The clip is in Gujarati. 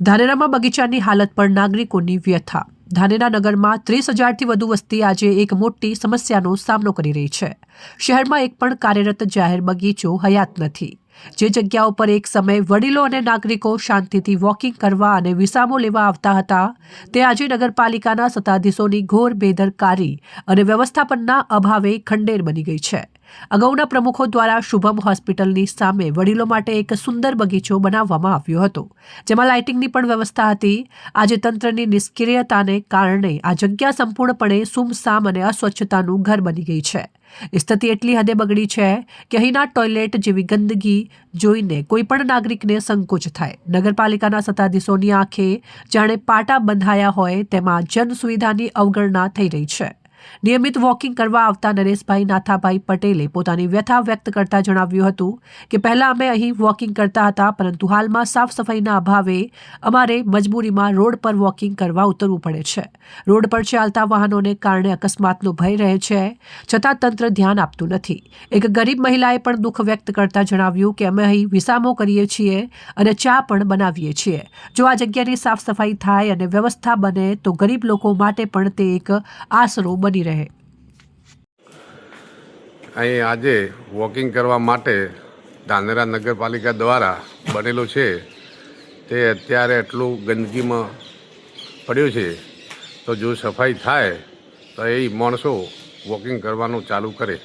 ધાનેરામાં બગીચાની હાલત પર નાગરિકોની વ્યથા. ધાનેરા નગરમાં ત્રીસ હજારથી વધુ વસ્તી આજે એક મોટી સમસ્યાનો સામનો કરી રહી છે. શહેરમાં એક પણ કાર્યરત જાહેર બગીચો હયાત નથી. જે જગ્યાઓ પર એક સમય વડીલો અને નાગરિકો શાંતિથી વોકિંગ કરવા અને વિસામો લેવા આવતા હતા, તે આજે નગરપાલિકાના સત્તાધીશોની ઘોર બેદરકારી અને વ્યવસ્થાપનના અભાવે ખંડેર બની ગઈ છે. અગાઉના પ્રમુખો દ્વારા શુભમ હોસ્પિટલની સામે વડીલો માટે એક સુંદર બગીચો બનાવવામાં આવ્યો હતો, જેમાં લાઇટિંગની પણ વ્યવસ્થા હતી. આજે તંત્રની નિષ્ક્રિયતાને કારણે આ જગ્યા સંપૂર્ણપણે સુમસામ અને અસ્વચ્છતાનું ઘર બની ગઈ છે. સ્થિતિ એટલી હદે બગડી છે કે અહીંના ટોયલેટ જેવી ગંદકી જોઈને કોઈપણ નાગરિકને સંકોચ થાય. નગરપાલિકાના સત્તાધીશોની આંખે જાણે પાટા બંધાયા હોય તેમાં જન સુવિધાની અવગણના થઈ રહી છે. નિયમિત વોકિંગ કરવા આવતા નરેશભાઈ નાથાભાઈ પટેલે પોતાની વ્યથા વ્યક્ત કરતા જણાવ્યું હતું કે પહેલા અમે અહીં વોકિંગ કરતા હતા, પરંતુ હાલમાં સાફ સફાઈના અભાવે અમારે મજબૂરીમાં રોડ પર વોકિંગ કરવા ઉતરવું પડે છે. રોડ પર ચાલતા વાહનોને કારણે અકસ્માતનો ભય રહે છે, છતાં તંત્ર ધ્યાન આપતું નથી. એક ગરીબ મહિલાએ પણ દુઃખ વ્યક્ત કરતા જણાવ્યું કે અમે અહીં વિસામો કરીએ છીએ અને ચા પણ બનાવીએ છીએ. જો આ જગ્યાની સાફ સફાઈ થાય અને વ્યવસ્થા બને તો ગરીબ લોકો માટે પણ તે એક આશરો બની રહે. અહીં આજે વોકિંગ કરવા માટે ધાનેરા નગરપાલિકા દ્વારા બનેલું છે. તે અત્યારે એટલું ગંદકીમાં પડ્યું છે. તો જો સફાઈ થાય, તો એ માણસો વોકિંગ કરવાનું ચાલુ કરે.